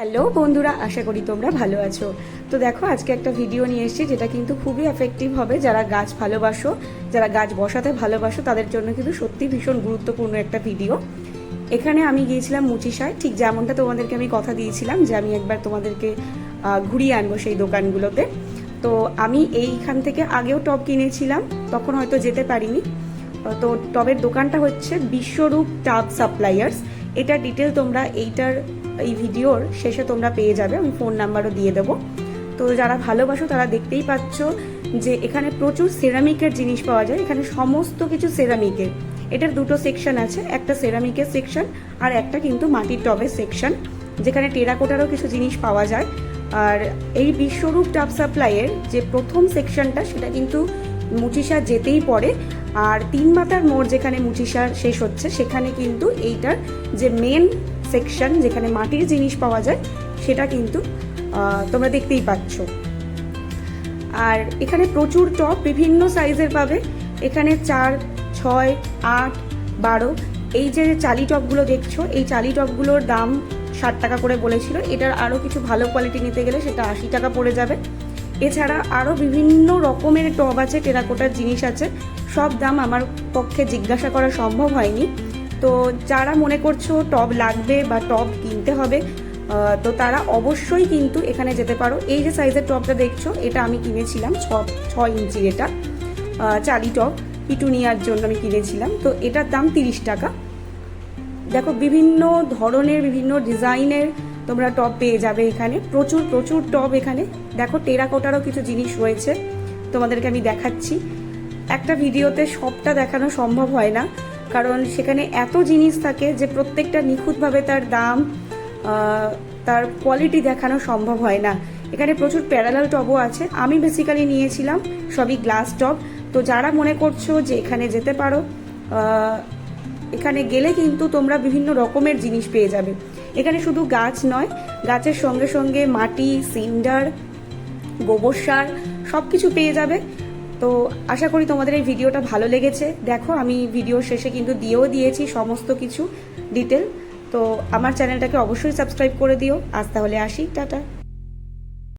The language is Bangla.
হ্যালো বন্ধুরা, আশা করি তোমরা ভালো আছো। তো দেখো, আজকে একটা ভিডিও নিয়ে এসেছি যেটা কিন্তু খুবই এফেক্টিভ হবে। যারা গাছ ভালোবাসো, যারা গাছ বসাতে ভালোবাসো, তাদের জন্য কিন্তু সত্যি ভীষণ গুরুত্বপূর্ণ একটা ভিডিও এখানে আমি গিয়েছিলাম মুচিসায়। ঠিক যেমনটা তোমাদেরকে আমি কথা দিয়েছিলাম যে আমি একবার তোমাদেরকে ঘুরিয়ে আনব সেই দোকানগুলোতে। তো আমি এইখান থেকে আগেও টব কিনেছিলাম, তখন হয়তো যেতে পারিনি। তো টবের দোকানটা হচ্ছে বিশ্বরূপ টাব সাপ্লাইয়ার্স। এটা ডিটেল তোমরা এইটার, এই ভিডিওর শেষে তোমরা পেয়ে যাবে, আমি ফোন নাম্বারও দিয়ে দেবো। তো যারা ভালোবাসো তারা দেখতেই পাচ্ছ যে এখানে প্রচুর সেরামিকের জিনিস পাওয়া যায়, এখানে সমস্ত কিছু সেরামিকের এটার দুটো সেকশন আছে, একটা সেরামিকের সেকশন আর একটা কিন্তু মাটির টবের সেকশন যেখানে টেরাকোটারও কিছু জিনিস পাওয়া যায়। আর এই বিশ্বরূপ টাব সাপ্লাইয়ের যে প্রথম সেকশনটা সেটা কিন্তু মুচিসা যেতেই পড়ে আর তিন মাথার মোড় যেখানে মুচিসার শেষ হচ্ছে, সেখানে কিন্তু এইটার যে মেন সেকশন যেখানে মাটির জিনিস পাওয়া যায়, সেটা কিন্তু তোমরা দেখতেই পাচ্ছ। আর এখানে প্রচুর টপ বিভিন্ন সাইজের পাবে। এখানে চার, ছয়, আট, বারো, এই যে চালি টপগুলো দেখছ, এই চালি টপগুলোর দাম ষাট টাকা করে বলেছিল। এটার আরও কিছু ভালো কোয়ালিটি নিতে গেলে সেটা আশি টাকা পড়ে যাবে। এছাড়া আরও বিভিন্ন রকমের টব আছে, টেরাকোটার জিনিস আছে। সব দাম আমার পক্ষে জিজ্ঞাসা করা সম্ভব হয়নি। তো যারা মনে করছ টব লাগবে বা টব কিনতে হবে তো তারা অবশ্যই কিন্তু এখানে যেতে পারো। এই যে সাইজের টবটা দেখছ, এটা আমি কিনেছিলাম ছ ছ ইঞ্চির এটা চালি টব। পিটুনিয়ার জন্য আমি কিনেছিলাম। তো এটার দাম তিরিশ টাকা। দেখো বিভিন্ন ধরনের, বিভিন্ন ডিজাইনের তোমরা টপ পেয়ে যাবে এখানে। প্রচুর প্রচুর টব এখানে। দেখো, টেরাকোটারও কিছু জিনিস রয়েছে। তোমাদেরকে আমি দেখাচ্ছি। একটা ভিডিওতে সবটা দেখানো সম্ভব হয় না, কারণ সেখানে এত জিনিস থাকে যে প্রত্যেকটা নিখুঁতভাবে তার দাম তার কোয়ালিটি দেখানো সম্ভব হয় না। এখানে প্রচুর প্যারালাল টবও আছে। আমি বেসিক্যালি নিয়েছিলাম সবই গ্লাস টব তো যারা মনে করছ যে এখানে যেতে পারো এখানে গেলে কিন্তু তোমরা বিভিন্ন রকমের জিনিস পেয়ে যাবে। এখানে শুধু গাছ নয়, গাছের সঙ্গে সঙ্গে মাটি, সিন্ডার, গোবর সার সব কিছু পেয়ে যাবে। তো আশা করি তোমাদের এই ভিডিওটা ভালো লেগেছে। দেখো, আমি ভিডিও শেষে কিন্তু দিয়েও দিয়েছি সমস্ত কিছু ডিটেল। তো আমার চ্যানেলটাকে অবশ্যই সাবস্ক্রাইব করে দিও। আজ তাহলে আসি। টাটা।